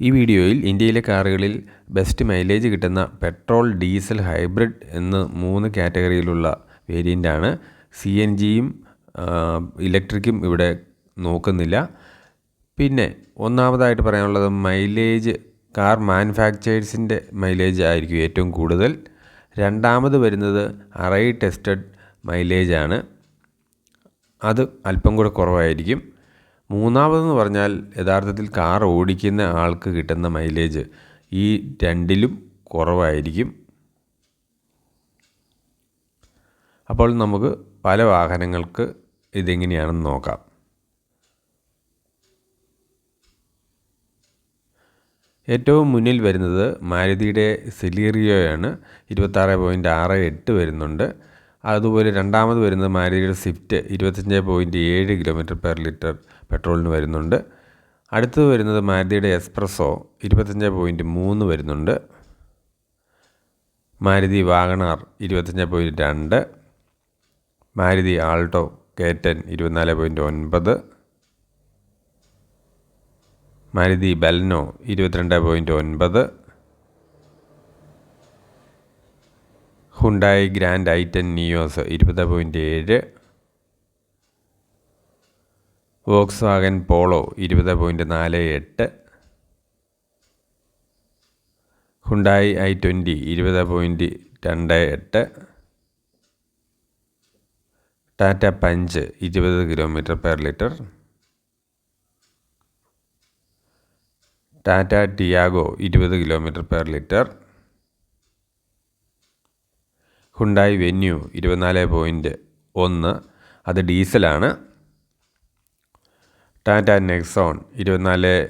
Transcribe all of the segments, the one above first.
ഈ വീഡിയോയിൽ ഇന്ത്യയിലെ കാറുകളിൽ ബെസ്റ്റ് മൈലേജ് കിട്ടുന്ന പെട്രോൾ ഡീസൽ ഹൈബ്രിഡ് എന്ന് മൂന്ന് കാറ്റഗറിയിലുള്ള വേരിയന്റാണ്. സി എൻ ജിയും ഇലക്ട്രിക്കും ഇവിടെ നോക്കുന്നില്ല. പിന്നെ ഒന്നാമതായിട്ട് പറയാനുള്ളത് മൈലേജ് കാർ മാനുഫാക്ചേഴ്സിന്റെ മൈലേജ് ആയിരിക്കും ഏറ്റവും കൂടുതൽ. രണ്ടാമത് വരുന്നത് അറൈ ടെസ്റ്റഡ് മൈലേജാണ്. അത് അല്പം കൂടെ കുറവായിരിക്കും. മൂന്നാമതെന്ന് പറഞ്ഞാൽ യഥാർത്ഥത്തിൽ കാർ ഓടിക്കുന്ന ആൾക്ക് കിട്ടുന്ന മൈലേജ് ഈ രണ്ടിലും കുറവായിരിക്കും. അപ്പോൾ നമുക്ക് പല വാഹനങ്ങൾക്ക് ഇതെങ്ങനെയാണെന്ന് നോക്കാം. ഏറ്റവും മുന്നിൽ വരുന്നത് മാരുതിയുടെ സിലീറിയോയാണ്. ഇരുപത്താറ് പോയിന്റ് ആറ് എട്ട് വരുന്നുണ്ട്. അതുപോലെ രണ്ടാമത് വരുന്നത് മാരുതിയുടെ സ്വിഫ്റ്റ് ഇരുപത്തഞ്ച് പോയിന്റ് ഏഴ് കിലോമീറ്റർ പെർ ലിറ്റർ പെട്രോളിന് വരുന്നുണ്ട്. അടുത്തത് വരുന്നത് മാരുതിയുടെ എക്സ്പ്രസോ ഇരുപത്തഞ്ച് പോയിന്റ് മൂന്ന് വരുന്നുണ്ട്. മാരുതി വാഗണാർ ഇരുപത്തഞ്ച് പോയിന്റ് രണ്ട്. മാരുതി ആൾട്ടോ കേറ്റൻ ഇരുപത്തിനാല് പോയിന്റ് ഒൻപത്. മാരുതി ബെൽനോ ഇരുപത്തിരണ്ട് പോയിന്റ് ഒൻപത്. Hyundai Grand i ten Nios ഇരുപത് പോയിന്റ് ഏഴ്. വോക്സ് വാഗൻ പോളോ ഇരുപത് പോയിന്റ് നാല് എട്ട്. ഹുണ്ടായി ഐ ട്വന്റി ഇരുപത് പോയിന്റ് രണ്ട് എട്ട്. ടാറ്റ പഞ്ച് ഇരുപത് kilometre per litre. Tata Tiago ഇരുപത് kilometre per litre. Hyundai Venue ഇരുപത്തിനാല് പോയിന്റ് ഒന്ന്. അത് ഡീസലാണ്. ടാറ്റ നെക്സോൺ ഇരുപത്തിനാല്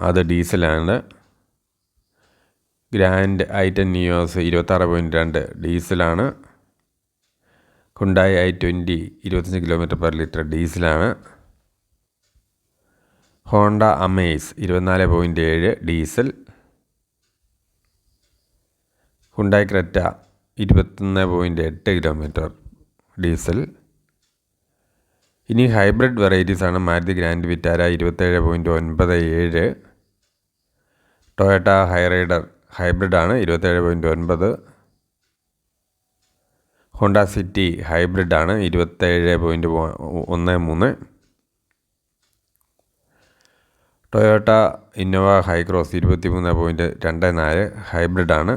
അത് ഡീസലാണ്. ഗ്രാൻഡ് ഐറ്റൻ നിയോസ് ഇരുപത്താറ് പോയിന്റ് രണ്ട് ഡീസലാണ്. ഹുണ്ടായി ഐ ട്വന്റി ഇരുപത്തഞ്ച് കിലോമീറ്റർ പെർ ലിറ്റർ ഡീസലാണ്. ഹോണ്ട അമേസ് ഇരുപത്തിനാല് പോയിന്റ് ഏഴ് ഡീസൽ. ഹുണ്ടായി ക്രെറ്റ ഇരുപത്തൊന്ന് പോയിന്റ് എട്ട് കിലോമീറ്റർ ഡീസൽ. ഇനി ഹൈബ്രിഡ് വെറൈറ്റീസാണ് മാരുതി ഗ്രാൻഡ് വിറ്റാര ഇരുപത്തേഴ് പോയിന്റ് ഒൻപത് ഏഴ്. ടൊയോട്ട ഹൈറൈഡർ ഹൈബ്രിഡ് ആണ് ഇരുപത്തേഴ് പോയിന്റ് ഒൻപത്. ഹോണ്ട സിറ്റി ഹൈബ്രിഡ് ആണ് ഇരുപത്തേഴ് പോയിന്റ് ഒന്ന് മൂന്ന്. ടൊയോട്ട ഇന്നോവ ഹൈക്രോസ് ഇരുപത്തി മൂന്ന് പോയിന്റ് രണ്ട് നാല് ഹൈബ്രിഡ് ആണ്.